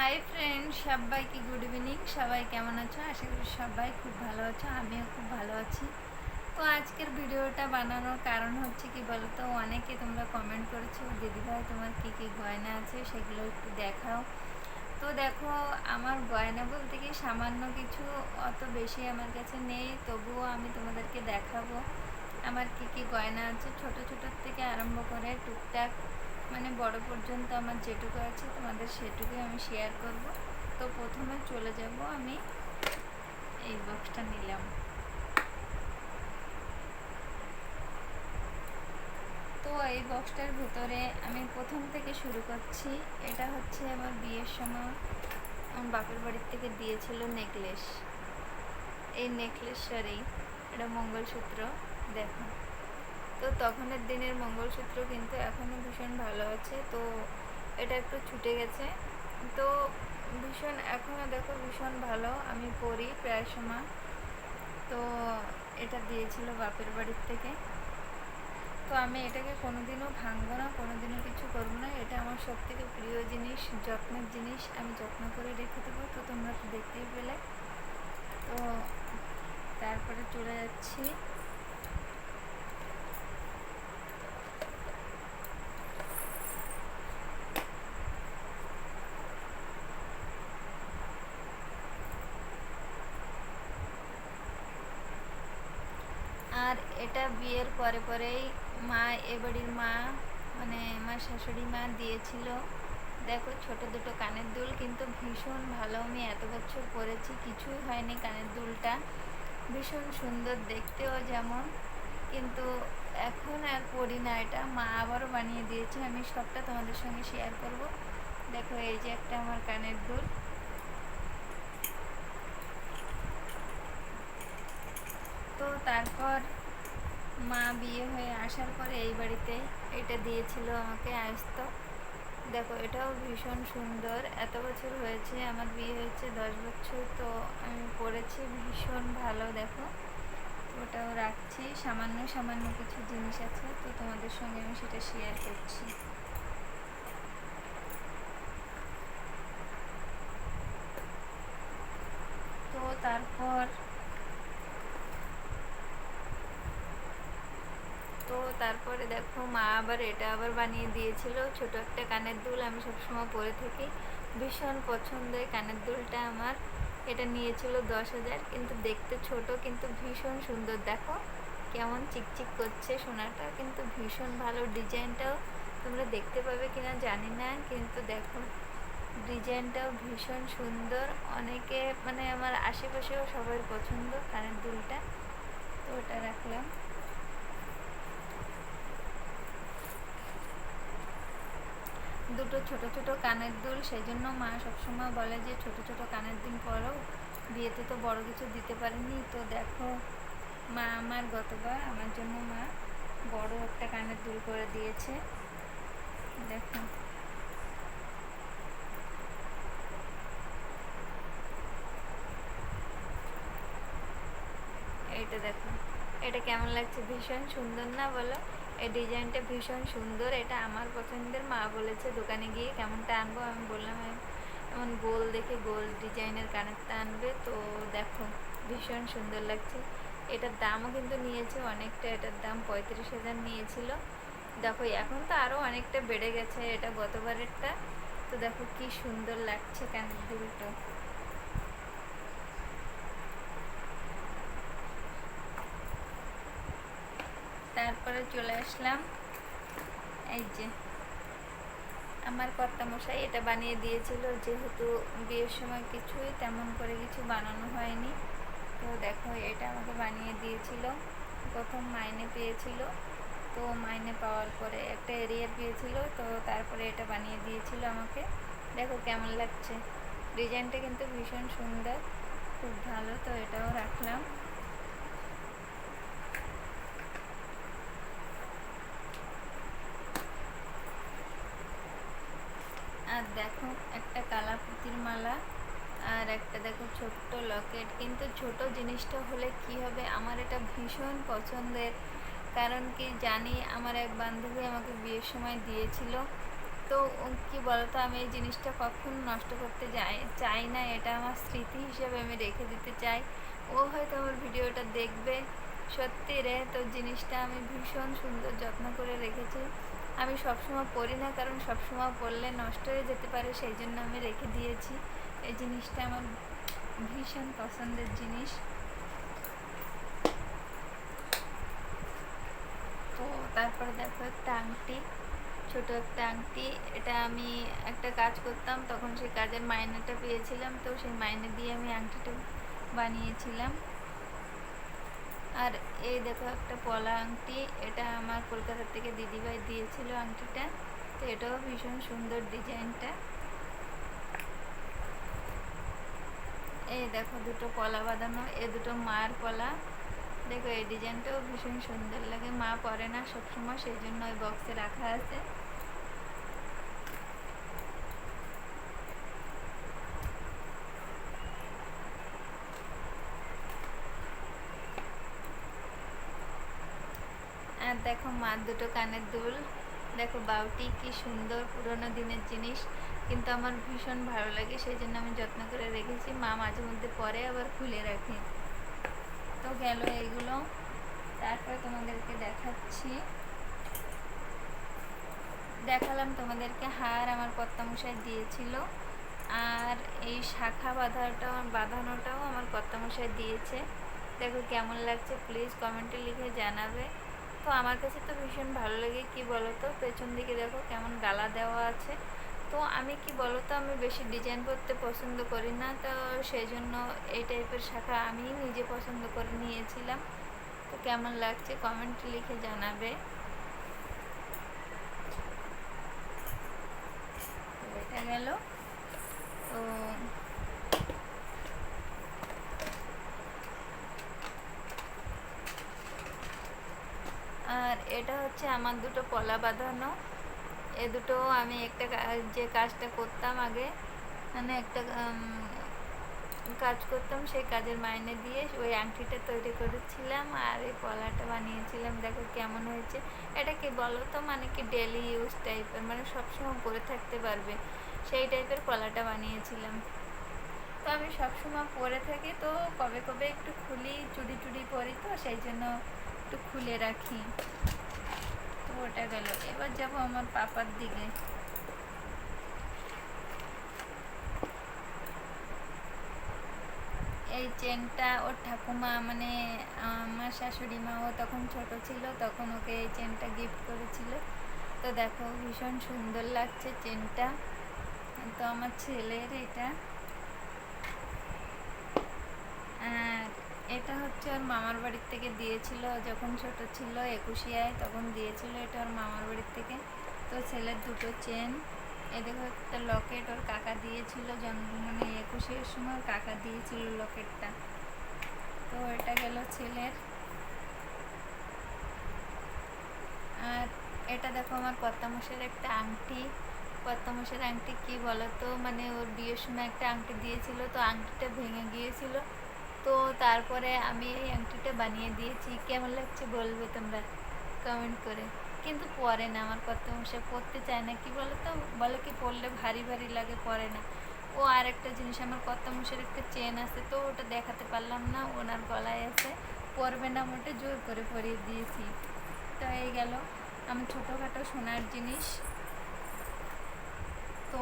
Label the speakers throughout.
Speaker 1: High friend সবাইকে good evening সবাই কেমন আছো? আশা করি সবাই খুব ভালো আছো, আমিও খুব ভালো আছি। তো আজকের ভিডিওটা বানানোর কারণ হচ্ছে কি বলো তো অনেকে তোমরা কমেন্ট করেছ, দিদিভাই তোমার কী কী গয়না আছে সেগুলো একটু দেখাও। তো দেখো, আমার গয়না বলতে কি সামান্য কিছু অত বেশি আমার কাছে নেই, তবুও আমি তোমাদেরকে দেখাবো। আমার কী কী গয়না আছে, ছোট ছোটোর থেকে আরম্ভ করে টুকটাক মানে বড় পর্যন্ত আমার যেটুকু আছে তোমাদের সেটুকুই আমি শেয়ার করব। তো প্রথমে চলে যাব আমি এই বক্সটা নিলাম। তো এই বক্সটার ভিতরে আমি প্রথম থেকে শুরু করছি। এটা হচ্ছে আমার বিয়ের সময়। আমার বাপের বাড়ির থেকে দিয়েছিল নেকলেস এই নেকলেস সরি এটা মঙ্গলসূত্র, দেখো। তো তখনের দিনের মঙ্গলসূত্র কিন্তু এখনও ভীষণ ভালো আছে। তো এটা একটু ছুটে গেছে। তো ভীষণ, এখনও দেখো ভীষণ ভালো, আমি পড়ি প্রায় সময়। তো এটা দিয়েছিল বাপের বাড়ির থেকে। তো আমি এটাকে কোনোদিনও ভাঙবো না, কোনোদিনও কিছু করব না। এটা আমার সব থেকে প্রিয় জিনিস, যত্নের জিনিস। আমি যত্ন করে রেখে দেবো। তো তোমরা তো দেখতেই পেলে। তো তারপরে চলে যাচ্ছি আর এটা বিয়ের পরে পরেই মা এ বাড়ির মা মানে আমার শাশুড়ি মা দিয়েছিল। দেখো ছোট দুটো কানের দুল, কিন্তু ভীষণ ভালো। আমি এত বছর পরেছি, কিছুই হয়নি কানের দুলটা। ভীষণ সুন্দর দেখতেও যেমন। কিন্তু এখন আর পরি না এটা। মা আবারও বানিয়ে দিয়েছে। আমি সবটা তোমাদের সঙ্গে শেয়ার করব। দেখো এই যে একটা আমার কানের দুল। তো তারপর মা বিয়ে হয়ে আসার পরে এই বাড়িতে এটা দিয়েছিল আমাকে আয়স্ত। দেখো, এটাও ভীষণ সুন্দর। এত বছর হয়েছে, আমার বিয়ে হয়েছে দশ বছর, তো আমি পড়েছি ভীষণ ভালো, দেখো। ওটাও রাখছি, সামান্য সামান্য কিছু জিনিস আছে, তো তোমাদের সঙ্গে আমি সেটা শেয়ার করছি তো তারপর তো তারপরে দেখো মা আবার এটা আবার বানিয়ে দিয়েছিল। ছোট একটা কানের দুল, আমি সবসময় পরে থাকি। ভীষণ পছন্দের কানের দুলটা আমার। এটা নিয়েছিল দশ হাজার, কিন্তু দেখতে ছোট, কিন্তু ভীষণ সুন্দর। দেখো কেমন চিকচিক করছে সোনাটা, কিন্তু ভীষণ ভালো ডিজাইনটাও তোমরা দেখতে পাবে কিনা জানি না, কিন্তু দেখো ডিজাইনটাও ভীষণ সুন্দর। অনেকে মানে আমার আশেপাশেও সবার পছন্দ কানের দুলটা। তো ওটা রাখলাম। দুটো ছোট ছোট কানের দুল, সেই জন্য মা সবসময় বলে যে, ছোট ছোট কানের দুল পরো বিয়েতে তো বড় কিছু দিতে পারেনি। তো দেখো, মা আমার গতবার, আমার জন্য মা বড় একটা কানের দুল করে দিয়েছে। দেখো। এইটা দেখো। এটা কেমন লাগছে? ভীষণ সুন্দর না বলো? এই ডিজাইনটা ভীষণ সুন্দর, এটা আমার পছন্দের। মা বলেছে, দোকানে গিয়ে কেমনটা আনব? আমি বললাম এমন গোল দেখে গোল ডিজাইনের কানেরটা আনবে। তো দেখো, ভীষণ সুন্দর লাগছে। এটার দামও কিন্তু নিয়েছে অনেকটা, এটার দাম পঁয়ত্রিশ হাজার নিয়েছিল। দেখো, এখন তো আরও অনেকটা বেড়ে গেছে এটা গতবারেরটা। তো দেখো, কি সুন্দর লাগছে কানের দুলটো তারপরে চলে আসলাম। এই যে, আমার কর্তামশাই এটা বানিয়ে দিয়েছিল। যেহেতু বিয়ের সময় কিছুই তেমন করে কিছু বানানো হয়নি, তো দেখো এটা আমাকে বানিয়ে দিয়েছিল। প্রথম মাইনে পেয়েছিল, তো মাইনে পাওয়ার পরে একটা এরিয়ার পেয়েছিল, তো তারপরে এটা বানিয়ে দিয়েছিল আমাকে। দেখো কেমন লাগছে। ডিজাইনটা কিন্তু ভীষণ সুন্দর, খুব ভালো, তো এটাও রাখলাম আর দেখো, একটা কালা পুঁতির মালা আর একটা দেখো ছোট্ট লকেট। কিন্তু ছোট জিনিসটা হলে কি হবে? আমার এটা ভীষণ পছন্দের। কারণ কি জানি, আমার এক বান্ধবী আমাকে বিয়ের সময় দিয়েছিল। তো কি বলতো, আমি এই জিনিসটা কখনো নষ্ট করতে যাই, চাই না। এটা আমার স্মৃতি হিসেবে আমি রেখে দিতে চাই। ও হয়তো আমার ভিডিওটা দেখবে। সত্যি রে তো জিনিসটা আমি ভীষণ সুন্দর যত্ন করে রেখেছি। আমি সবসময় পরি না, কারণ সবসময় পরলে নষ্ট হয়ে যেতে পারে, সেই জন্য আমি রেখে দিয়েছি। এই জিনিসটা আমার ভীষণ পছন্দের জিনিস। তো তারপরে দেখো একটা আংটি, ছোট একটা আংটি। এটা আমি একটা কাজ করতাম, তখন সেই কাজের মাইনেটা পেয়েছিলাম, তো সেই মাইনে দিয়ে আমি আংটিটা বানিয়েছিলাম। আর এই দেখো একটা পলা আংটি, এটা আমার কলকাতা থেকে দিদিভাই দিয়েছিল আংটিটা। তো এটাও ভীষণ সুন্দর ডিজাইনটা। এই দেখো দুটো কলা বাঁধানো, এ দুটো মার কলা। দেখো এই ডিজাইনটাও ভীষণ সুন্দর লাগে, মা পরে না সবসময়, সেই জন্য ওই বক্সে রাখা আছে আর দেখো মার দুটো কানের দুল। দেখো বাউটি কি সুন্দর পুরোনো দিনের জিনিস। কিন্তু আমার ভীষণ ভালো লাগে সেই জন্য আমি যত্ন করে রেখেছি। মা মাঝে মধ্যে পরে আবার খুলে রাখি। তো গেল এইগুলো তারপরে তোমাদেরকে দেখাচ্ছি। দেখালাম তোমাদেরকে হার আমার কর্তামশাই দিয়েছিল। আর এই শাখা বাঁধাটা বাঁধানোটাও আমার কর্তামশাই দিয়েছে। দেখো কেমন লাগছে প্লিজ কমেন্টে লিখে জানাবে। তো আমার কাছে তো ভীষণ ভালো লাগে, কি বলো তো পেছন দিকে দেখো কেমন গালা দেওয়া আছে। তো আমি কি বলো তো আমি বেশি ডিজাইন করতে পছন্দ করি না, তো সেই জন্য এই টাইপের শাখা আমি নিজে পছন্দ করে নিয়েছিলাম। তো কেমন লাগছে? কমেন্ট লিখে জানাবে। এটা গেল। তো আর এটা হচ্ছে আমার দুটো পলা বাঁধানো। এ দুটো আমি একটা যে কাজটা করতাম আগে মানে একটা কাজ করতাম সেই কাজের মাইনে দিয়ে ওই আংটিটা তৈরি করেছিলাম আর এই পলাটা বানিয়েছিলাম। দেখো কেমন হয়েছে। এটা কি বলো তো? মানে কি ডেলি ইউজ টাইপের মানে সবসময় পরে থাকতে পারবে। সেই টাইপের পলাটা বানিয়েছিলাম। তো আমি সবসময় পরে থাকি। তো কবে কবে একটু খুলি চুড়ি টুড়ি পরি তো, সেই জন্য একটু খুলে রাখি। ওটা গেল। এবার যাব আমার পাপার দিকে। এই চেনটা ওর ঠাকুমা মানে আমার শাশুড়ি মা, ও তখন ছোট ছিল, তখন ওকে এই চেনটা গিফট করেছিল। তো দেখো, ভীষণ সুন্দর লাগছে চেনটা। তো আমার ছেলের এটা। আর এটা হচ্ছে ওর মামার বাড়ির থেকে দিয়েছিল, যখন ছোট ছিল, একুশিয়ায় তখন দিয়েছিল এটা ওর মামার বাড়ির থেকে। তো ছেলের দুটো চেন। এ দেখো একটা লকেট ওর কাকা দিয়েছিল জন্ম মানে একুশের সময় কাকা দিয়েছিল লকেটটা। তো এটা গেল ছেলের। আর এটা দেখো আমার কর্তামশের একটা আংটি। কর্তামশের আংটি কি বলতো? মানে ওর বিয়ের সময় একটা আংটি দিয়েছিল, তো আংটিটা ভেঙে গিয়েছিল। তো তারপরে আমি এই আংটিটা বানিয়ে দিয়েছি। কেমন লাগছে বলবে তোমরা? কমেন্ট করে। কিন্তু পরে না, আমার কত মশাই পরতে চায় না। কি বলো তো বলে কি পরলে ভারী ভারী লাগে পরে না। ও আর একটা জিনিস, আমার কত মশার একটা চেন আছে, তো ওটা দেখাতে পারলাম না। ওনার গলায় আছে। পরবে না মোটে জোর করে পরিয়ে দিয়েছি। তো এই গেল। আমি ছোটোখাটো সোনার জিনিস। তো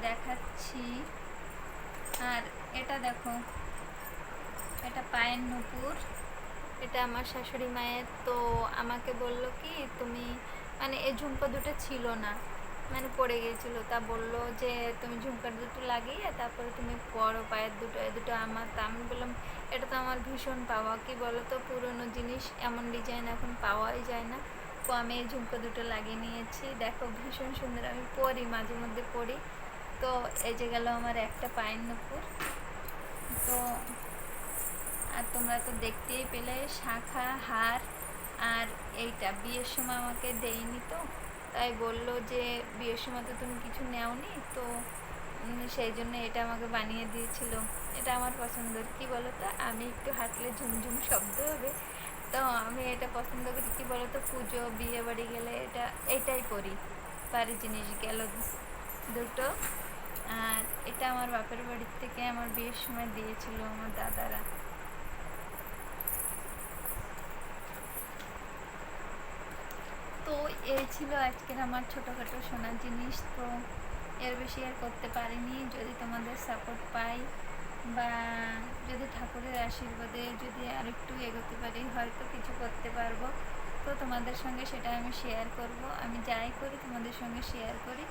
Speaker 1: দেখাচ্ছি। আর এটা দেখো, এটা পায়ের নুপুর। এটা আমার শাশুড়ি মায়ের, তো আমাকে বলল কি, তুমি মানে এই ঝুমকা দুটো ছিল না মানে পড়ে গিয়েছিল। তা বলল যে, তুমি ঝুমকার দুটো লাগিয়ে তারপরে তুমি পরো পায়ের দুটো, এ দুটো আমার। তা আমি বললাম, এটা তো আমার ভীষণ পাওয়া। কি বলো তো পুরনো জিনিস, এমন ডিজাইন এখন পাওয়াই যায় না। তো আমি এই ঝুমকা দুটো লাগিয়ে নিয়েছি। দেখো, ভীষণ সুন্দর, আমি পরি, মাঝে মধ্যে পরি। তো এই যে গেল আমার একটা পায়ের নুপুর। তো, আর তোমরা তো দেখতেই পেলে শাখা, হার, আর এইটা বিয়ের সময় আমাকে দেয়নি তো। তাই বলল যে বিয়ের সময় তো তুমি কিছু নেওনি, তো সেই জন্য এটা আমাকে বানিয়ে দিয়েছিল। এটা আমার পছন্দের, কি বলো তো আমি একটু হাঁটলে ঝুমঝুম শব্দ হবে। তো আমি এটা পছন্দ করি, কী বলো তো পুজো বিয়ে বাড়ি গেলে এটা এইটাই করি বাড়ি জিনিস গেল দুটো। আর এটা আমার বাপের বাড়ির থেকে আমার বিয়ের সময় দিয়েছিল আমার দাদারা। তো এই ছিল আজকের আমার ছোটোখাটো সোনার জিনিস। তো এর বেশি আর করতে পারিনি। যদি তোমাদের সাপোর্ট পাই বা যদি ঠাকুরের আশীর্বাদে যদি আর একটু এগোতে পারি, হয়তো কিছু করতে পারব। তো তোমাদের সঙ্গে সেটা আমি শেয়ার করব। আমি যাই করি, তোমাদের সঙ্গে শেয়ার করি।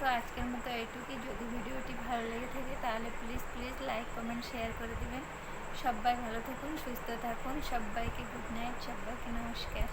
Speaker 1: তো আজকের মতো এইটুকুই যদি ভিডিওটি ভালো লেগে থাকে তাহলে please please like comment share করে দেবেন। সবাই ভালো থাকুন, সুস্থ থাকুন, সবাইকে গুড নাইট সবাইকে নমস্কার।